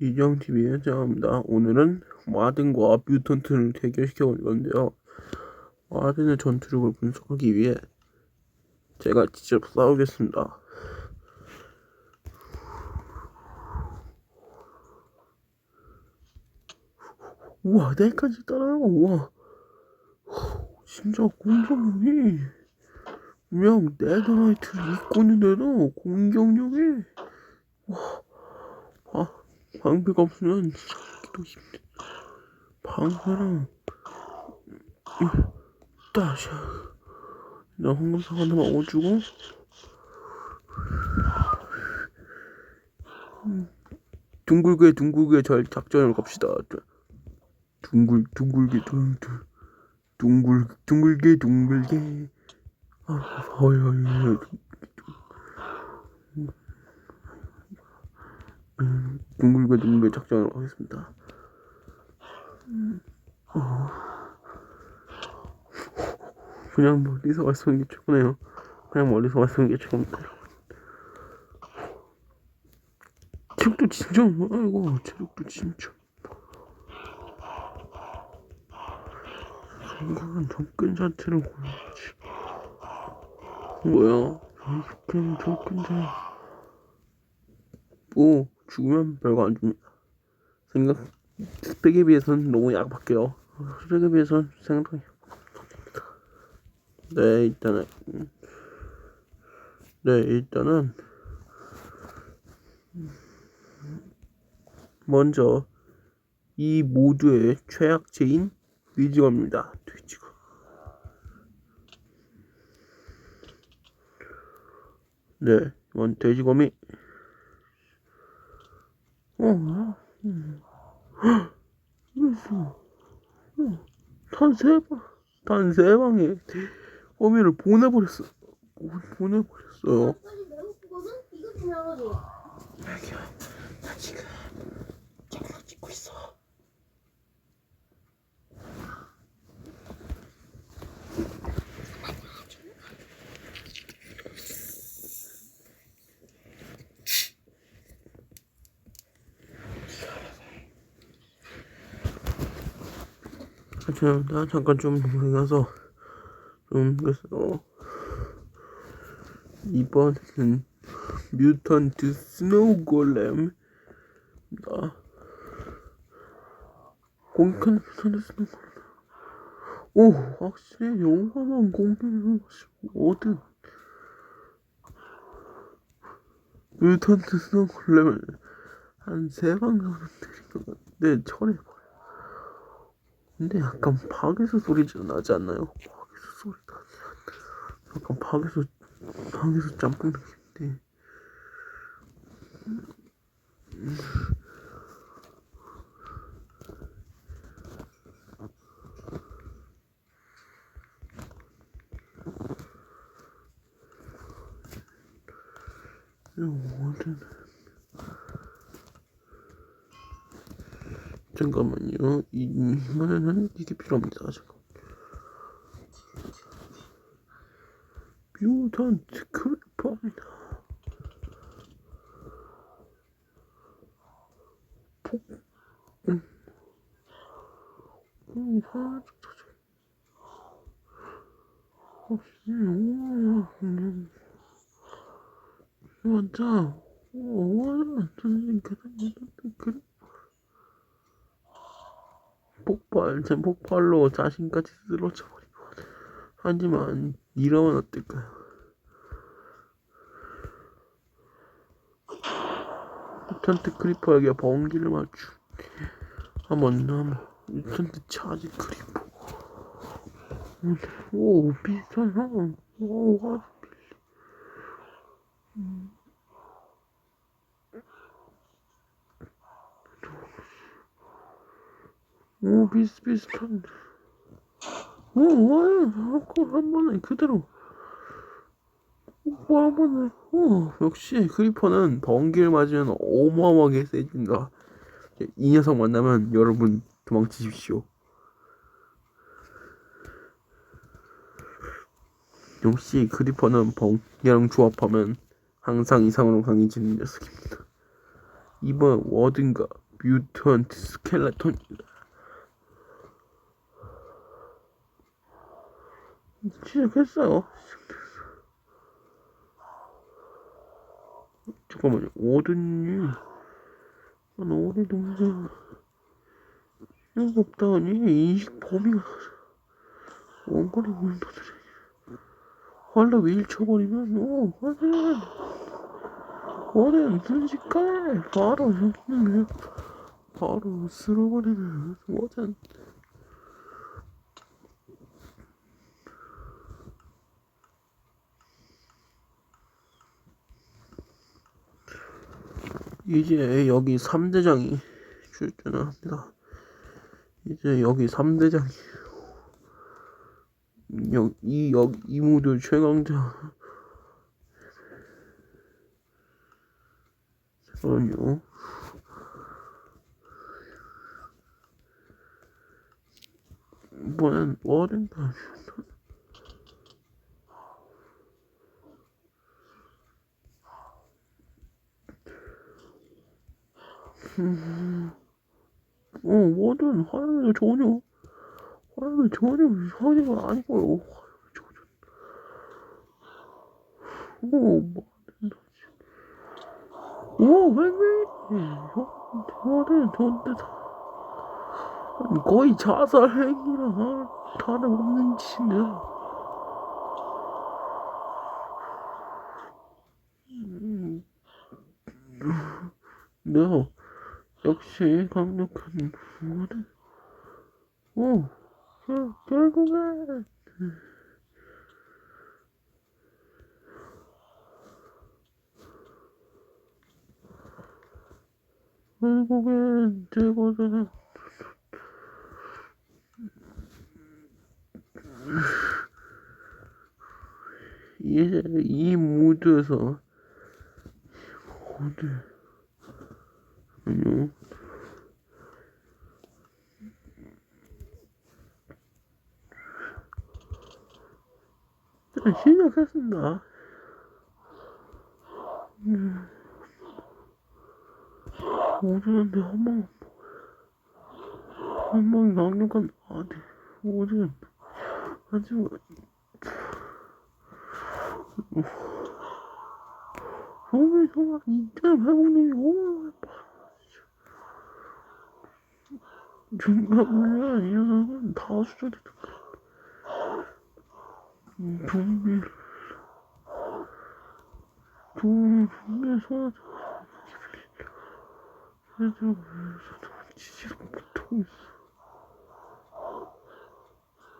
이정TV의 정입니다. 오늘은 와든과 뮤턴트를 대결시켜 볼 건데요. 와든의 전투력을 분석하기 위해 제가 직접 싸우겠습니다. 우와, 내까지 따라가. 우와. 진짜 공격력이 그냥 네더라이트를 입고 있는데도 공격력이 와, 아, 방패가 없으면 살기도 힘든 방패랑 다시 나 황금상 하나만 얻어주고. 음, 둥글게 둥글게 잘 작전을 갑시다. 둥글 둥글게 둥글 둥글 둥글게 둥글게. 아, 어이 어이 어이. 음, 둥글게 둥글게 작전을 하겠습니다. 음, 어. 그냥 멀리서 말씀하는 게 최고네요. 그냥 멀리서 말씀하는 게 최고입니다. 체력도 진짜, 아이고, 체력도 진짜. 생각은 접근 자체를 고르지. 뭐야? 접근, 접근 자. 뭐, 죽으면 별거 안 줍니다. 생각, 스펙에 비해서는 너무 약박해요. 스펙에 비해서는 생각이 네, 일단은. 네, 일단은. 먼저, 이 모두의 최악체인 돼지거입니다. 돼지거. 네, 이건 돼지거미. 어, 음. 어, 단세방, 단세방에 거미를 보내버렸어. 보내버렸어요. 자기야, 나 지금 장난 찍고 있어. 나 잠깐 좀 가서 좀 그래서 이번은 뮤턴트 스노우 골렘. 나. 공격하는 뮤턴트 스노우 골렘. 오 확실히 용감한 공격을 얻은 뮤턴트 스노우 골렘을 한 세 방 정도 때린 것 같은데 처리해버려 근데 약간 박에서 소리가 나지 않나요? 박에서 소리가 약간 박에서 박에서 짬뽕 느낌인데 이거는 잠깐만요. 이- 이번에는 이게 필요합니다. 잠깐. 뮤턴트 크리퍼입니다. 폭, 음, 음, 둘, 셋. 어, 맞아. 오, 완전. 폭발, 제 폭발로 자신까지 쓰러져 버리거든. 하지만 이러면 어떨까요? 뮤턴트 크리퍼에게 번기를 맞추. 한번 한번 뮤턴트 차지 크리퍼. 오 비슷한 상황. 오 오 비슷비슷한. 오 와요. 한 번에 그대로. 뭐한 번에. 어 역시 크리퍼는 번개를 맞으면 어마어마하게 세진다. 이 녀석 만나면 여러분 도망치십시오. 역시 크리퍼는 번개랑 조합하면 항상 이상으로 강해지는 녀석입니다. 이번 워든과 뮤턴트 스켈레톤입니다. 시작했어요. 잠깐만요. 오든님. 아, 나 오늘 동생. 이거 없다니. 인식 범위가. 원거리 문도들이. 원래 왜 쳐버리면, 어, 화는. 원은 순식간에 바로 바로 쓸어버리는 원은. 이제 여기 3대장이 출전을 합니다. 이제 여기 3대장이 여, 이, 여, 이 무드 최강자 잠깐만요. 이번엔 뭐든 가 어, 뭐든 화를 전혀 화를 전혀 이상한 건 아니고요. 전혀. 오, 뭐든 오, 왜, 왜, 화를 전혀 거의 자살 행위랑 다름없는 짓인데. 음, 네, 역시 강력한 부모는, 오, 결, 결국엔, 결국엔 제거는 이제 이 무드에서 무 드 아니요 자, 시작했습니다. 음. 오즈는데 한방 한방 강력한 아니 오즈는 하지만 소매 소막 이때 배우는 오 중간에 이 녀석은 다 수저리 동bil 동bil 소나 그래도 지지를 못하고 있어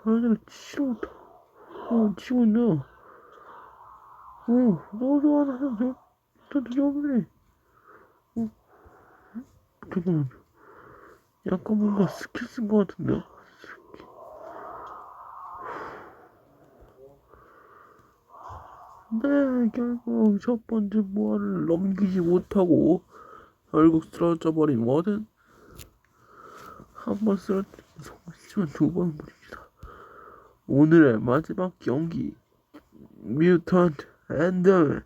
아들 지지를 못하고 어 치고 있나 어 너도 하나 저저 저번에 어 잠깐만 약간 뭔가 스킬 쓴 것 같은데 스킬. 네 결국 첫 번째 모아를 넘기지 못하고 결국 쓰러져 버린 워든. 한 번 쓰러뜨리면 성공했지만 두번 무립니다. 오늘의 마지막 경기. 뮤턴트 앤드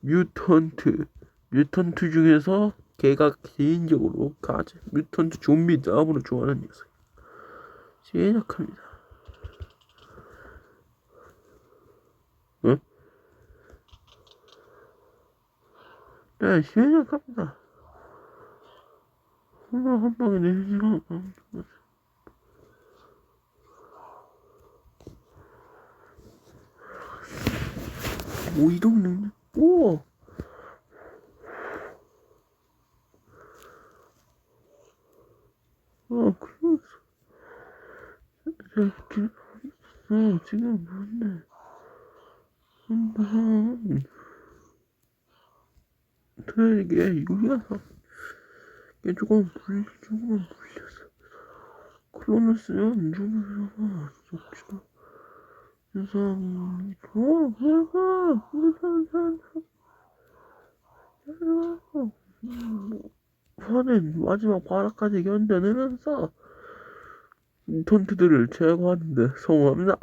뮤턴트. 뮤턴트 중에서 걔가 개인적으로 가장 뮤턴트 좀비 다음으로 좋아하는 녀석 시작합니다. 응? 네 시작합니다. 한방 한 방에 내리지가 오 이동 능력 오 아, 그래서, 이렇게, 어, 지금 뭔데, 한번, 되게 유리해서, 이게 조금 불, 조금 불려서, 클로너스는 누구야, 역시나, 세상이, 어, 내가, 우산, 산, 산, 화는 마지막 바닥까지 견뎌내면서 턴트들을 제거하는데 성공합니다.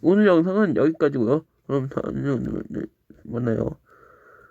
오늘 영상은 여기까지고요. 그럼 다음 영상에 만나요.